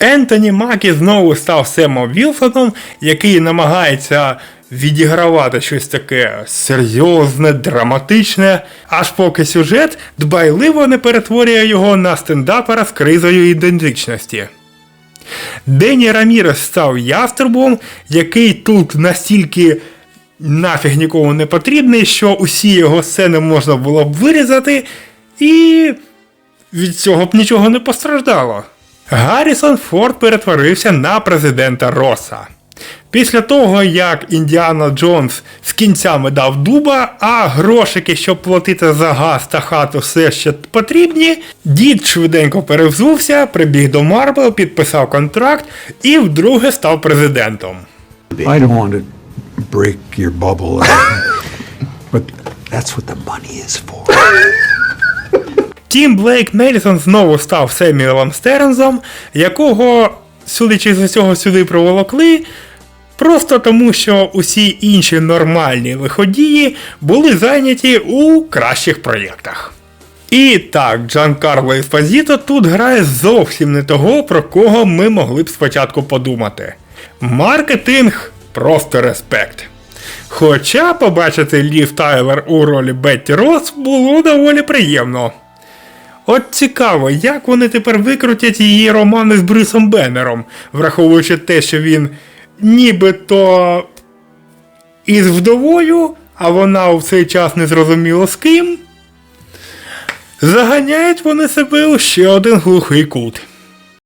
Ентоні Макі знову став Семом Вілсоном, який намагається відігравати щось таке серйозне, драматичне, аж поки сюжет дбайливо не перетворює його на стендапера з кризою ідентичності. Дені Рамірес став яструбом, який тут настільки нафіг нікому не потрібний, що усі його сцени можна було б вирізати, і від цього б нічого не постраждало. Гаррісон Форд перетворився на президента Роса. Після того, як Індіана Джонс з кінцями дав дуба, а грошики, щоб платити за газ та хату все ще потрібні, дід швиденько перевзувся, прибіг до Марвел, підписав контракт і вдруге став президентом. I don't want to break your bubble, but that's what the money is for. Тім Блейк Нельсон знову став Семюелом Стернзом, якого, судячи з усього сюди проволокли, просто тому, що усі інші нормальні виходії були зайняті у кращих проєктах. І так, Джан Карло Еспозіто тут грає зовсім не того, про кого ми могли б спочатку подумати. Маркетинг просто респект. Хоча побачити Лів Тайлер у ролі Бетті Рос було доволі приємно. От цікаво, як вони тепер викрутять її романи з Брюсом Беннером, враховуючи те, що він нібито із вдовою, а вона у цей час не зрозуміло з ким. Заганяють вони себе у ще один глухий кут.